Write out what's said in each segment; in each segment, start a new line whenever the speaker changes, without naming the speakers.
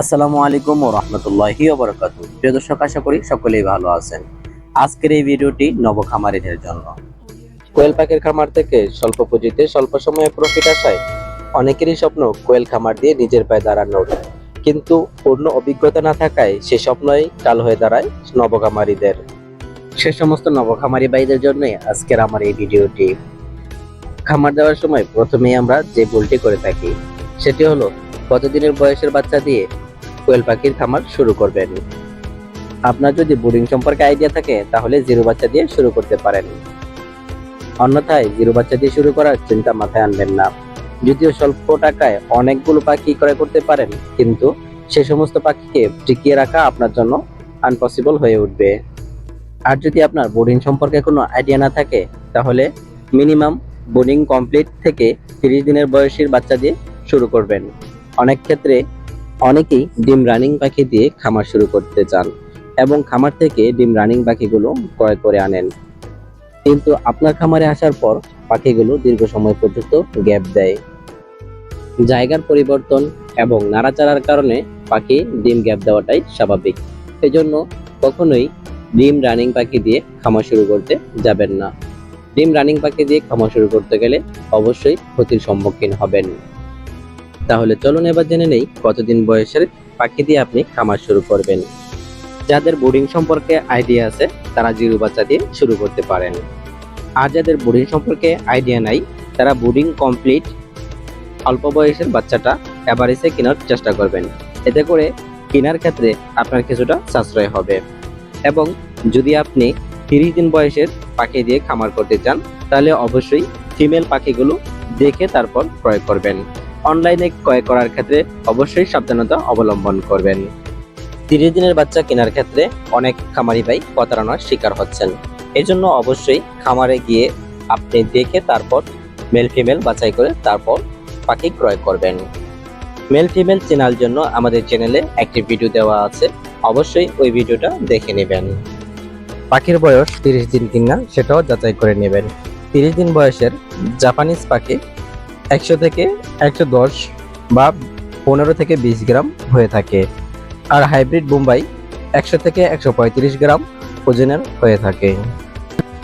আসসালামু আলাইকুম ও রহমতুল্লাহি ওবরাকাত প্রিয় দর্শক, আশা করি সকলেই ভালো আছেন। আজকের এই ভিডিওটি নবখামারিদের জন্য। কোয়েল পাখির খামার থেকে স্বল্প পুঁজিতে স্বল্প সময়ে প্রফিট আসায় অনেকেরই স্বপ্ন কোয়েল খামার দিয়ে নিজের পায়ে দাঁড়ানোর কিন্তু পূর্ণ অভিজ্ঞতা না থাকায় সে স্বপ্নই কাল হয়ে দাঁড়ায় নবখামারিদের। সে সমস্ত নবখামারি ভাইদের জন্যই আজকের আমার এই ভিডিওটি। খামার দেওয়ার সময় প্রথমেই আমরা যে ভুলটি করে থাকি, সেটি হলো কতদিনের বয়সের বাচ্চা দিয়ে কোয়েল পাখির খামার শুরু করবেন। আপনার যদি বোর্ডিং সম্পর্কে আইডিয়া থাকে, তাহলে জিরো বাচ্চা দিয়ে শুরু করতে পারেন। অন্যথায়, জিরো বাচ্চা দিয়ে শুরু করার চিন্তা মাথায় আনবেন না। যদিও স্বল্প টাকায় অনেকগুলো পাখি ক্রয় করতে পারেন, কিন্তু সে সমস্ত পাখিকে টিকিয়ে রাখা আপনার জন্য আনপসিবল হয়ে উঠবে। আর যদি আপনার বোর্ডিং সম্পর্কে কোনো আইডিয়া না থাকে, তাহলে মিনিমাম বোর্ডিং কমপ্লিট থেকে তিরিশ দিনের বয়সীর বাচ্চা দিয়ে শুরু করবেন। অনেক ক্ষেত্রে অনেকেই ডিম রানিং পাখি দিয়ে খামার শুরু করতে চান এবং খামার থেকে ডিম রানিং পাখিগুলো ক্রয় করে আনেন। কিন্তু আপনার খামারে আসার পর পাখিগুলো দীর্ঘ সময় পর্যন্ত গ্যাপ দেয়। জায়গার পরিবর্তন এবং নাড়াচাড়ার কারণে পাখি ডিম গ্যাপ দেওয়াটাই স্বাভাবিক। সেজন্য কখনোই ডিম রানিং পাখি দিয়ে খামার শুরু করতে যাবেন না। ডিম রানিং পাখি দিয়ে খামার শুরু করতে গেলে অবশ্যই ক্ষতির সম্মুখীন হবেন। তাহলে চলুন এবার জেনে নেই কতদিন বয়সের পাখি দিয়ে আপনি খামার শুরু করবেন। যাদের বোর্ডিং সম্পর্কে আইডিয়া আছে, তারা জিরো বাচ্চা দিয়ে শুরু করতে পারেন। আর যাদের বোর্ডিং সম্পর্কে আইডিয়া নাই, তারা বোর্ডিং কমপ্লিট অল্প বয়সের বাচ্চাটা অ্যাভারেজে কেনার চেষ্টা করবেন। এতে করে কেনার ক্ষেত্রে আপনার কিছুটা সাশ্রয় হবে। এবং যদি আপনি তিরিশ দিন বয়সের পাখি দিয়ে খামার করতে চান, তাহলে অবশ্যই ফিমেল পাখিগুলো দেখে তারপর ক্রয় করবেন। অনলাইনে ক্রয় করার ক্ষেত্রে অবশ্যই সাবধানতা অবলম্বন করবেন। তিরিশ দিনের বাচ্চা কেনার ক্ষেত্রে অনেক খামারি ভাই প্রতারণার শিকার হচ্ছেন। এজন্য অবশ্যই খামারে গিয়ে আপনি দেখে তারপর মেল ফিমেল বাছাই করে তারপর পাখি ক্রয় করবেন। মেল ফিমেল চেনার জন্য আমাদের চ্যানেলে একটি ভিডিও দেওয়া আছে। অবশ্যই ওই ভিডিওটা দেখে নেবেন। পাখির বয়স তিরিশ দিন কিনা সেটাও যাচাই করে নেবেন। তিরিশ দিন বয়সের জাপানিজ পাখি একশো থেকে একশো দশ বা পনেরো থেকে বিশ গ্রাম হয়ে থাকে। আর হাইব্রিড বোম্বাই একশো থেকে একশো পঁয়ত্রিশ গ্রাম ওজনের হয়ে থাকে।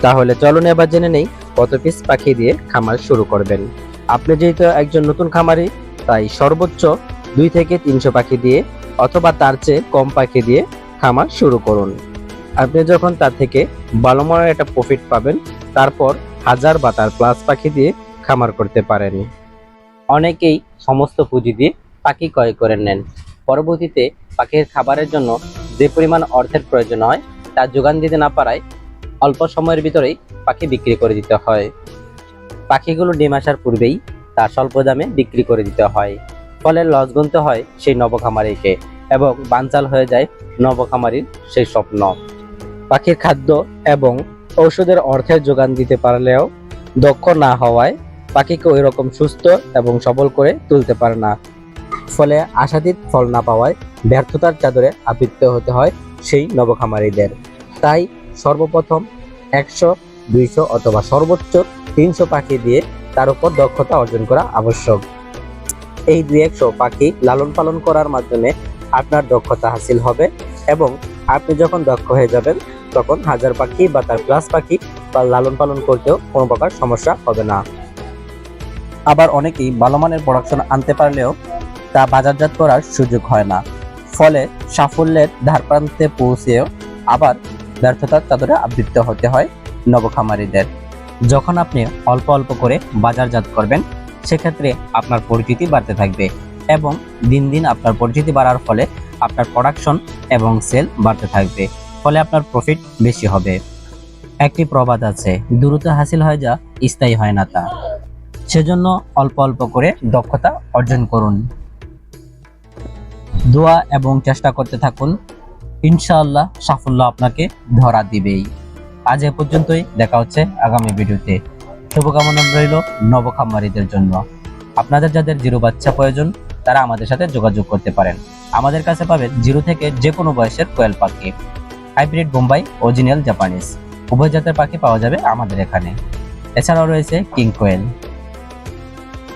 তাহলে চলুন এবার জেনে নেই কত পিস পাখি দিয়ে খামার শুরু করবেন। আপনি যেহেতু একজন নতুন খামারি, তাই সর্বোচ্চ দুই থেকে তিনশো পাখি দিয়ে অথবা তার চেয়ে কম পাখি দিয়ে খামার শুরু করুন। আপনি যখন তার থেকে ভালো একটা প্রফিট পাবেন, তারপর হাজার বা তার প্লাস পাখি দিয়ে খামার করতে পারেন। অনেকেই সমস্ত পুঁজি দিয়ে পাখি ক্রয় করে নেন। পরবর্তীতে পাখির খাবারের জন্য যে পরিমাণ অর্থের প্রয়োজন হয়, তা যোগান দিতে না পারায় অল্প সময়ের ভিতরেই পাখি বিক্রি করে দিতে হয়। পাখিগুলো ডিম আসার পূর্বেই তা স্বল্প দামে বিক্রি করে দিতে হয়। ফলে লস গুনতে হয় সেই নবখামারিকে এবং বানচাল হয়ে যায় নবখামারির সেই স্বপ্ন। পাখির খাদ্য এবং ঔষধের অর্থের যোগান দিতে পারলেও দক্ষ না হওয়ায় পাখিকে ওই রকম সুস্থ এবং সবল করে তুলতে পারে না। ফলে আশাতীত ফল না পাওয়ায় ব্যর্থতার চাদরে আবৃত্ত হতে হয় সেই নবখামারিদের। তাই সর্বপ্রথম একশো, দুইশো অথবা সর্বোচ্চ তিনশো পাখি দিয়ে তার উপর দক্ষতা অর্জন করা আবশ্যক। এই দুই একশো পাখি লালন পালন করার মাধ্যমে আপনার দক্ষতা হাসিল হবে এবং আপনি যখন দক্ষ হয়ে যাবেন, তখন হাজার পাখি বা তার প্লাস পাখি বা লালন পালন করতেও কোনো প্রকার সমস্যা হবে না। আবার অনেকেই ভালো মানের প্রোডাকশন আনতে পারলেও তা বাজারজাত করার সুযোগ হয় না। ফলে সাফল্যের ধারপ্রান্তে পৌঁছেও আবার ব্যর্থতার চাদরে আবৃত্ত হতে হয় নবখামারিদের। যখন আপনি অল্প অল্প করে বাজারজাত করবেন, সেক্ষেত্রে আপনার পরিচিতি বাড়তে থাকবে এবং দিন দিন আপনার পরিচিতি বাড়ার ফলে আপনার প্রোডাকশন এবং সেল বাড়তে থাকবে, ফলে আপনার প্রফিট বেশি হবে। একটি প্রবাদ আছে, দ্রুত হাসিল হয় যা, স্থায়ী হয় না তা। সেজন্য অল্প অল্প করে দক্ষতা অর্জন করুন। দোয়া এবং চেষ্টা করতে থাকুন। ইনশাআল্লাহ সাফল্য আপনাকে ধরা দিবেই। আজ এ পর্যন্তই, দেখা হচ্ছে আগামী ভিডিওতে। শুভকামনা রইল নবখামারিদের জন্য। আপনাদের যাদের জিরো বাচ্চা প্রয়োজন, তারা আমাদের সাথে যোগাযোগ করতে পারেন। আমাদের কাছে পাবেন জিরো থেকে যে কোনো বয়সের কোয়েল পাখি। Hybrid Bombay original Japanese. উভয় জাতের পাখি পাওয়া যাবে আমাদের এখানে। এছাড়াও রয়েছে কিং কোয়েল।